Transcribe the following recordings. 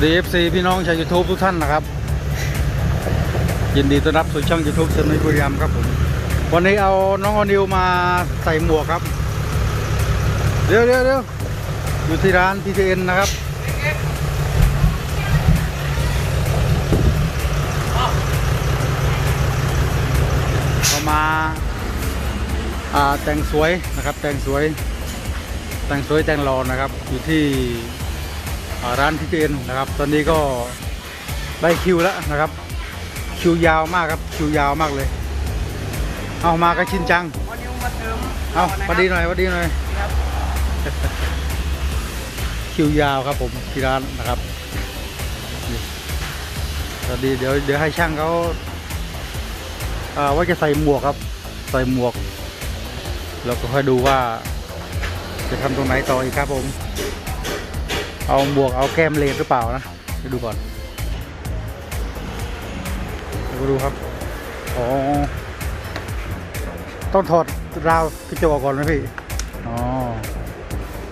วัสดี FC พี่น้องชาว YouTube ทุกท่านนะครับ ยินดีต้อนรับสู่ช่อง YouTube เซนต์บุรีรัมครับผม วันนี้เอาน้องออนิวมาใส่หมวกครับ เดี๋ยวเดี๋ยวเดี๋ยวอยู่ที่ร้าน TTN นะครับเขามาแต่งสวยนะครับ แต่งสวย แต่งสวยแต่งหล่อนะครับ อยู่ที่ ร้านที่เจนนะครับ ตอนนี้ก็ได้คิวแล้วนะครับ คิวยาวมากครับคิวยาวมากเลย เอามากระชินจังวันนี้มาเติมเอาพอดีหน่อยพอดีหน่อยครับคิวยาวครับผมที่ร้านนะครับนี่สวัสดีเดี๋ยวเดี๋ยวให้ช่างเขาอ่าว่าจะใส่หมวกครับ ใส่หมวกเราก็ค่อยดูว่าจะทำตรงไหนต่ออีกครับผม เอาหมวกเอาแก้มเลนหรือเปล่านะไปดูก่อนไปดูครับอ๋อต้องถอดราวกระจกก่อนไหมพี่อ๋อ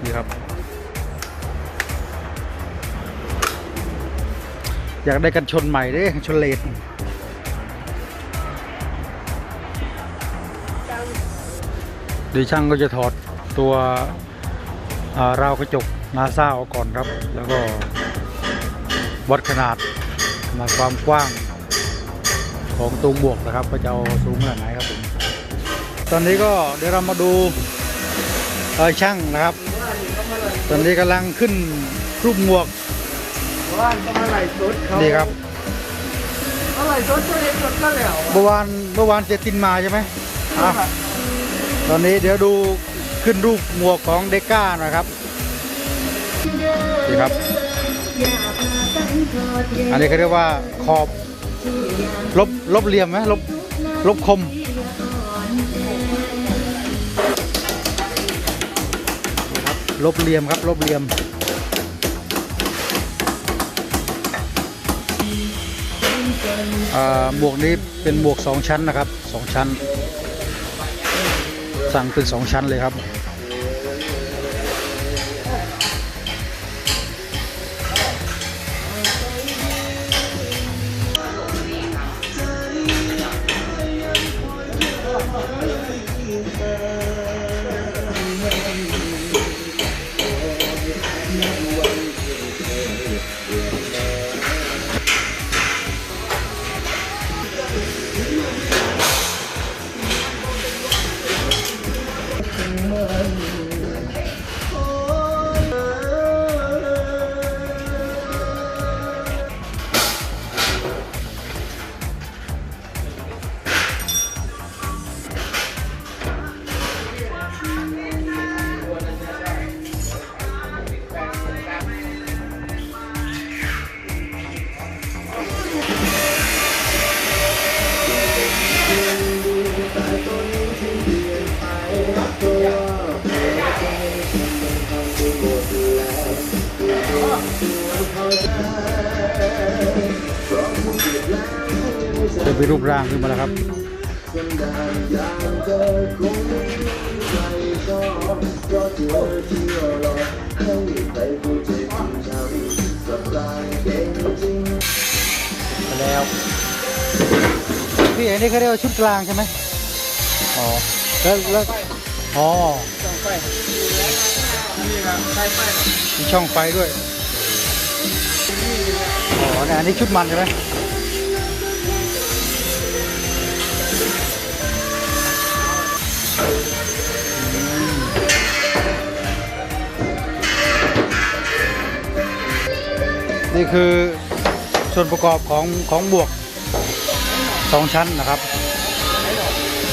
นี่ครับ อยากได้กันชนใหม่ด้ชนเลนเดี๋ยวช่างก็จะถอดตัวาราวกระจก นาซาออกก่อนครับ แล้วก็วัดขนาดขนาดความกว้างของตัวหมวกนะครับว่าจะเอาสูงขนาดไหนครับผมตอนนี้ก็เดี๋ยวเรามาดูเออช่างนะครับ ตอนนี้กำลังขึ้นรูปหมวกว่านก็มาไหลสดเขานี่ครับมาไหลสดตัวเองสดก็แล้วเมื่อวานเมื่อวานเจตินมาใช่ไหมอะตอนนี้เดี๋ยวดูขึ้นรูปหมวกของเดก้าหน่อยครับ นี่ครับ อันนี้เขาเรียกว่าขอบลบลบเหลี่ยมไหมลบลบคมลบเหลี่ยมครับลบเหลี่ยมหมวกนี้เป็นหมวกสองชั้นนะครับสองชั้น สั่งเป็นสองชั้นเลยครับ จะมีรูปร่างขึ้นมาแล้วครับไปแล้วพี่เห็นนี่เขาเรียกว่าชุดกลางใช่ไหมอ๋อแล้วแล้วอ๋อช่องไฟนี่ครับไฟไฟมีช่องไฟด้วยอ๋อเนี่ยอันนี้ชุดมันใช่ไหม นี่คือส่วนประกอบของของบวกสองชั้นนะครับ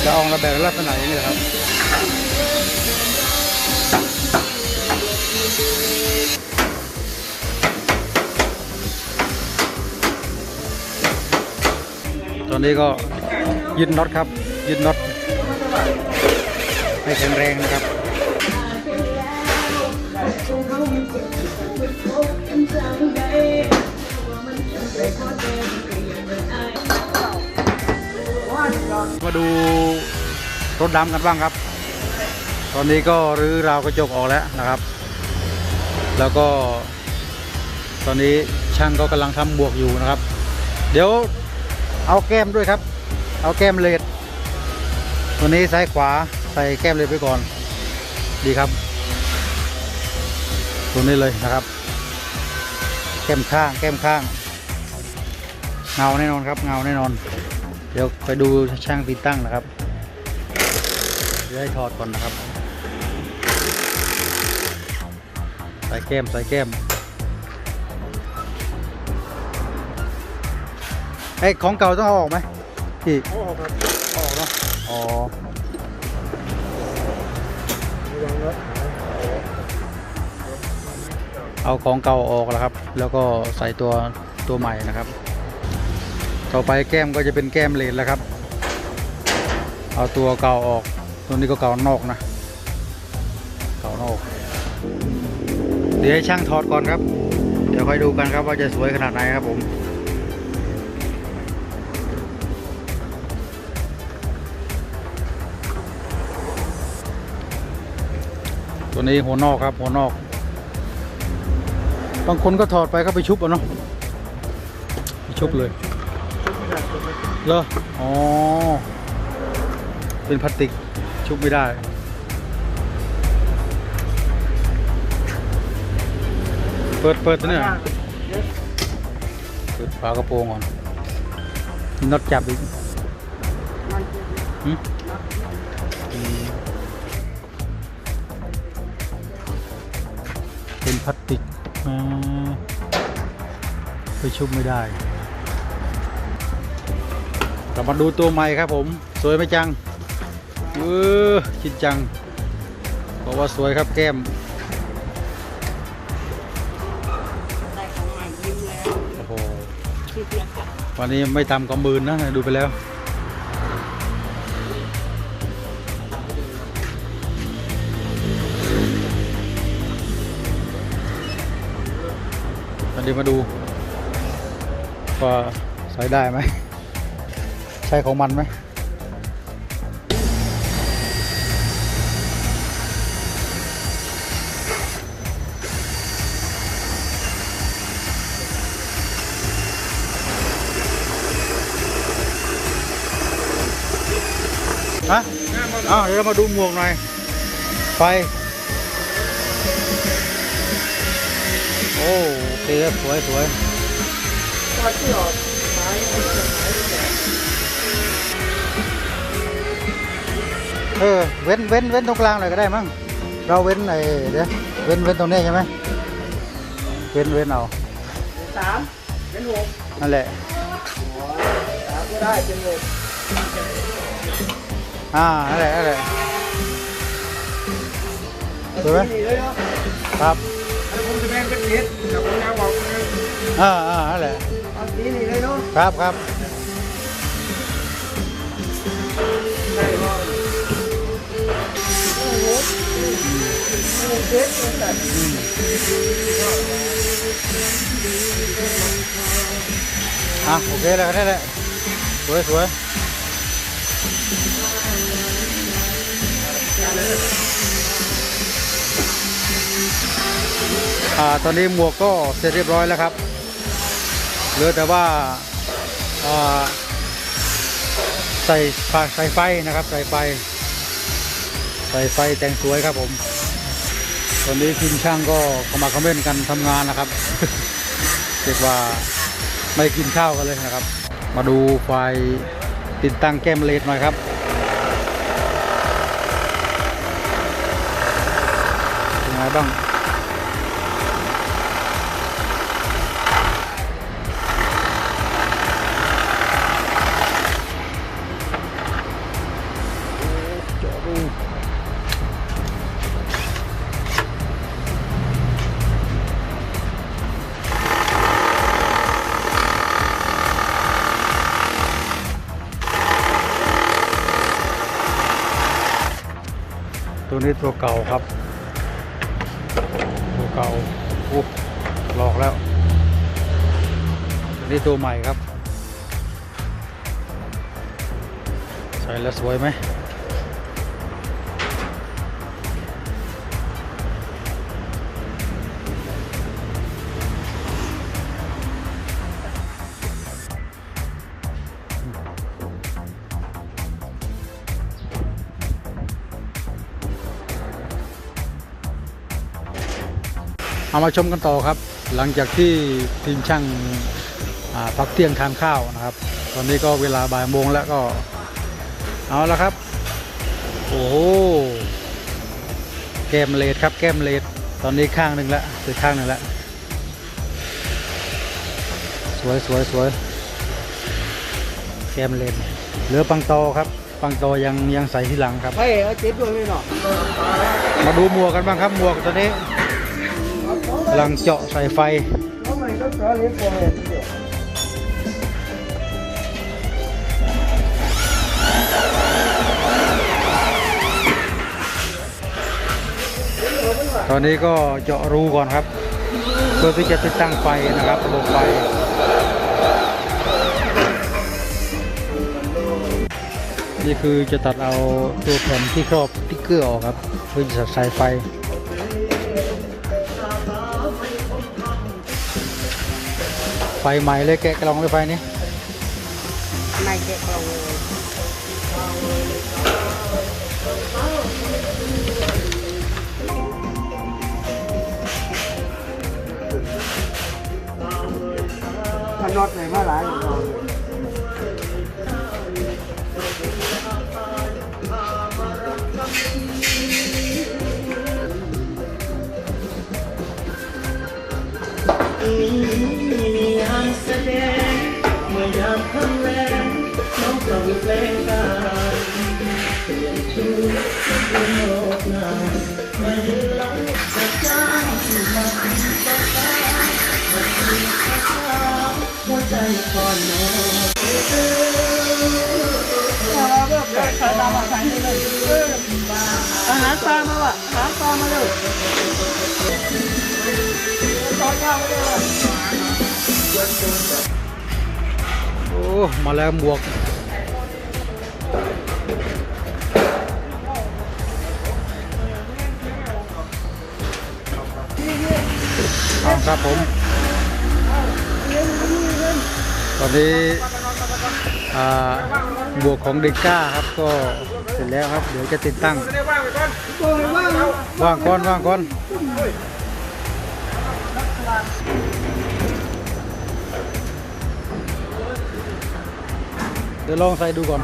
จะออกระแบบลักษณะอย่างนี้ครับตอนนี้ก็ยึดน็อตครับ ยึดน็อตให้แข็งแรงนะครับ มาดูรถดำกันบ้างครับ ตอนนี้ก็รื้อราวกระจกออกแล้วนะครับ แล้วก็ ตอนนี้ช่างก็กำลังทำบวกอยู่นะครับ เดี๋ยวเอาแก้มด้วยครับ เอาแก้มเลดตัวนี้ซ้ายขวาใส่แก้มเลดไปก่อน ดีครับ ตัวนี้เลยนะครับ แก้มข้าง แก้มข้าง เงาแน่นอนครับ เงาแน่นอน เดี๋ยวไปดูช่างติดตั้งนะครับเดี๋ยวให้ถอดก่อนนะครับ ใส่แก้ม ใส่แก้มไอ้ยของเก่าต้องเอาออกไหมพี่โอ้ครับเอาออกเนาะอ๋อระวังรถเอาของเก่าออกแล้วครับ แล้วก็ใส่ตัวตัวใหม่นะครับ ต่อไปแก้มก็จะเป็นแก้มเลนแล้วครับ เอาตัวเก่าออก ตัวนี้ก็เก่านอกนะ เก่านอก เดี๋ยวให้ช่างถอดก่อนครับ เดี๋ยวค่อยดูกันครับว่าจะสวยขนาดไหนครับผมตัวนี้หัวนอกครับหัวนอก บางคนก็ถอดไปก็ไปชุบเอาเนาะไปชุบเลย เหรออ๋อ เป็นพลาสติกชุบไม่ได้ เปิดเปิดตัวเนี่ยเปิดฝากระโปรงก่อนน็อตจับอีกเป็นพลาสติกไปชุบไม่ได้ กลับมาดูตัวใหม่ครับผม สวยไหมจังเออชิดจังบอกว่าสวยครับแก้มโอ้โหวันนี้ไม่ต่ำกว่าหมื่นนะดูไปแล้ววันนี้มาดูว่าใช้ได้ไหม ใช่ของมันไหมฮะอ้าวเดี๋ยวเรามาดูหมวกหน่อย ไฟ โอ้โอเคครับสวยสวย เออเว้นเว้นเว้นตรงกลางหน่อยก็ได้มั้งเราเว้นไอ้เดี๋ยวเว้นเว้นตรงนี้ใช่ไหมเว้นเว้นเอาสามเป็นหกนั่นแหละสามก็ได้เป็นหกอ่านั่นแหละนั่นแหละสวยไหมนี่เลยเนาะครับแล้วผมจะแบ่งเป็นเจ็ดกับผมยาวบอกเลยอ่าอ่านั่นแหละเอาสีนี่เลยเนาะครับครับ เจ็ดเลยแต่อะโอเคแล้วนั่นแหละสวยสวยอ่าตอนนี้หมวกก็เสร็จเรียบร้อยแล้วครับเหลือแต่ว่าอ่าใส่ไฟใส่ไฟนะครับ ใส่ไฟ ใส่ไฟแต่งสวยครับผม ตอนนี้ทีมช่างก็เข้ามาคอมเมนต์กันทำงานนะครับเรียกว่าไม่กินข้าวกันเลยนะครับ มาดูไฟติดตั้งแก้มเลดหน่อยครับเป็นไงบ้าง นี้ตัวเก่าครับ ตัวเก่าอุ๊บหลอกแล้วตัวนี้ตัวใหม่ครับ ใส่แล้วสวยไหม เอามาชมกันต่อครับ หลังจากที่ทีมช่างอ่าพักเที่ยงทานข้าวนะครับ ตอนนี้ก็เวลาบ่ายโมงแล้วก็ เอาละครับ โอ้โหแก้มเลดครับแก้มเลดตอนนี้ข้างหนึ่งแล้วเสร็จข้างหนึ่งแล้วสวยสวยสวยแก้มเลดเหลือปังโตครับ ปังโตยังยังใส่ที่หลังครับเฮ้ยเอาเจ็บด้วยนี่เนาะมาดูหมวกกันบ้างครับหมวกตัวนี้กำลังเจาะใส่ไฟตอนนี้ก็เจาะรูก่อนครับ เพื่อที่จะติดตั้งไฟนะครับระบบไฟนี่คือจะตัดเอาตัวแผ่นที่ครอบติ๊กเกอร์ออกครับเพื่อจะใส่ไฟไฟ ฟใหม่เลยแกะกล่องเลยไฟนี้ไม่แกะกล่องเลยมันนอดไหนมาหลายอย่างเร หารปลามาว่ะหาปลามาเลยตอนยาวมาเลยว่ะโอ้ มาแล้วหมวกเอาครับผม ตอนนี้บวกของเด็กก้าครับก็ เสร็จแล้วครับ เดี๋ยวจะติดตั้ง ว่างก่อนว่างก่อนเดี๋ยวลองใส่ดูก่อน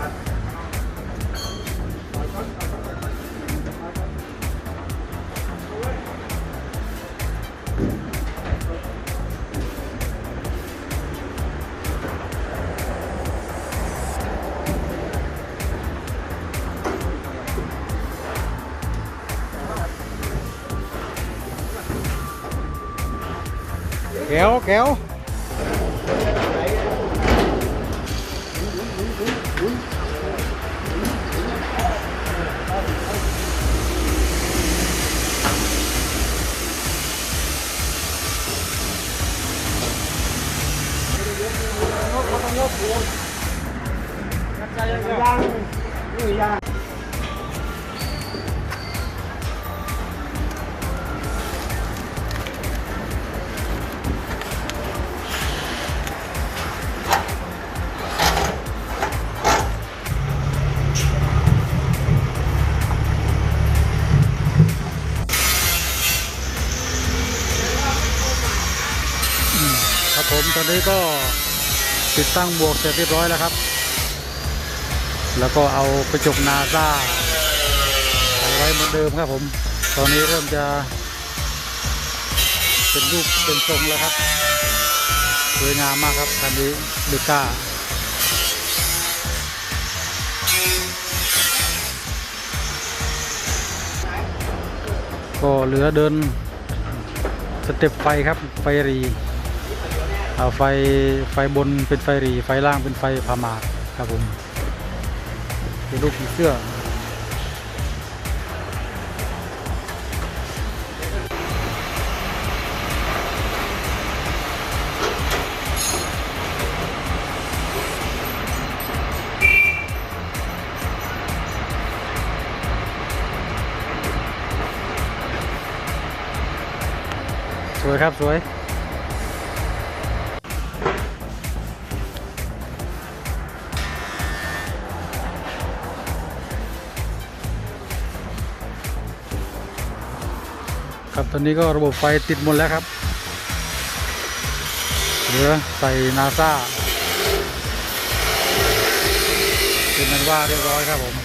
แอนนี้ก็ติดตั้งบวกเสร็จเรียบร้อยแล้วครับ แล้วก็เอากระจกนาซาไว้เหมือนเดิมครับผม ตอนนี้เริ่มจะเป็นรูปเป็นทรงแล้วครับ สวยงามมากครับคันนี้ลูก้าก็เหลือเดินสเต็ปไฟครับ ไฟรี ไฟไฟบนเป็นไฟรี ไฟล่างเป็นไฟพามาดครับผมเป็นรูปผีเสื้อสวยครับ สวย ตอนนี้ก็ระบบไฟติดหมดแล้วครับ เหลือใส่นาซาเป็นนั้นว่าเรียบร้อยครับผม